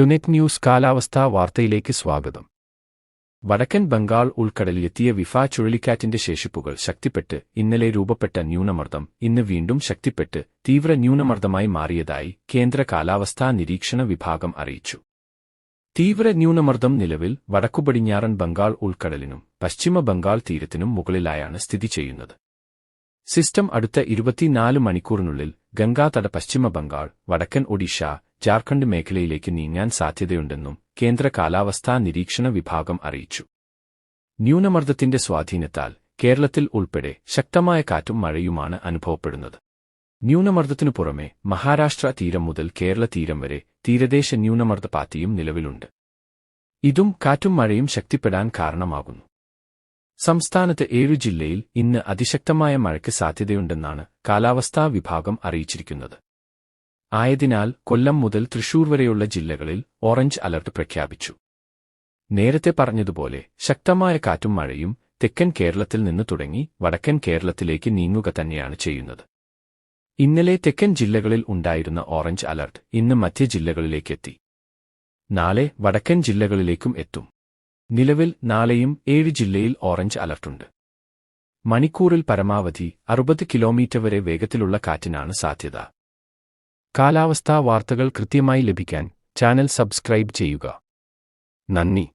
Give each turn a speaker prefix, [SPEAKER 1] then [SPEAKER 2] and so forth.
[SPEAKER 1] ടുനെറ്റ് news കാലാവസ്ഥാ വാർത്തയിലേക്ക് സ്വാഗതം. വടക്കൻ ബംഗാൾ ഉൾക്കടലിലെത്തിയ വിഫ ചുഴലിക്കാറ്റിന്റെ ശേഷിപ്പുകൾ ശക്തിപ്പെട്ട് ഇന്നലെ രൂപപ്പെട്ട ന്യൂനമർദ്ദം ഇന്ന് വീണ്ടും ശക്തിപ്പെട്ട് തീവ്ര ന്യൂനമർദ്ദമായി മാറിയതായി കേന്ദ്ര കാലാവസ്ഥാ നിരീക്ഷണ വിഭാഗം അറിയിച്ചു. തീവ്ര ന്യൂനമർദ്ദം നിലവിൽ വടക്കുപടിഞ്ഞാറൻ ബംഗാൾ ഉൾക്കടലിനും പശ്ചിമ ബംഗാൾ തീരത്തിനും മുകളിലായാണ് സ്ഥിതി ചെയ്യുന്നത്. സിസ്റ്റം അടുത്ത ഇരുപത്തിനാല് മണിക്കൂറിനുള്ളിൽ ഗംഗാതട പശ്ചിമ ബംഗാൾ വടക്കൻ ഒഡീഷ ജാർഖണ്ഡ് മേഖലയിലേക്ക് നീങ്ങാൻ സാധ്യതയുണ്ടെന്നും കേന്ദ്ര കാലാവസ്ഥാ നിരീക്ഷണ വിഭാഗം അറിയിച്ചു. ന്യൂനമർദ്ദത്തിന്റെ സ്വാധീനത്താൽ കേരളത്തിൽ ഉൾപ്പെടെ ശക്തമായ കാറ്റും മഴയുമാണ് അനുഭവപ്പെടുന്നത്. ന്യൂനമർദ്ദത്തിനു പുറമെ മഹാരാഷ്ട്ര തീരം മുതൽ കേരള തീരം വരെ തീരദേശ ന്യൂനമർദ്ദ പാത്തിയും നിലവിലുണ്ട്. ഇതും കാറ്റും മഴയും ശക്തിപ്പെടാൻ കാരണമാകുന്നു. സംസ്ഥാനത്ത് ഏഴു ജില്ലയിൽ ഇന്ന് അതിശക്തമായ മഴയ്ക്ക് സാധ്യതയുണ്ടെന്നാണ് കാലാവസ്ഥാ വിഭാഗം അറിയിച്ചിരിക്കുന്നത്. ആയതിനാൽ കൊല്ലം മുതൽ തൃശൂർ വരെയുള്ള ജില്ലകളിൽ ഓറഞ്ച് അലർട്ട് പ്രഖ്യാപിച്ചു. നേരത്തെ പറഞ്ഞതുപോലെ ശക്തമായ കാറ്റും മഴയും തെക്കൻ കേരളത്തിൽ നിന്ന് തുടങ്ങി വടക്കൻ കേരളത്തിലേക്ക് നീങ്ങുക തന്നെയാണ് ചെയ്യുന്നത്. ഇന്നലെ തെക്കൻ ജില്ലകളിൽ ഉണ്ടായിരുന്ന ഓറഞ്ച് അലർട്ട് ഇന്ന് മധ്യ ജില്ലകളിലേക്കെത്തി നാളെ വടക്കൻ ജില്ലകളിലേക്കും എത്തും. നിലവിൽ നാളെയും ഏഴ് ജില്ലയിൽ ഓറഞ്ച് അലർട്ടുണ്ട്. മണിക്കൂറിൽ പരമാവധി അറുപത് കിലോമീറ്റർ വരെ വേഗത്തിലുള്ള കാറ്റിനാണ് സാധ്യത. കാലാവസ്ഥാ വാർത്തകൾ കൃത്യമായി ലഭിക്കാൻ ചാനൽ സബ്സ്ക്രൈബ് ചെയ്യുക. നന്ദി.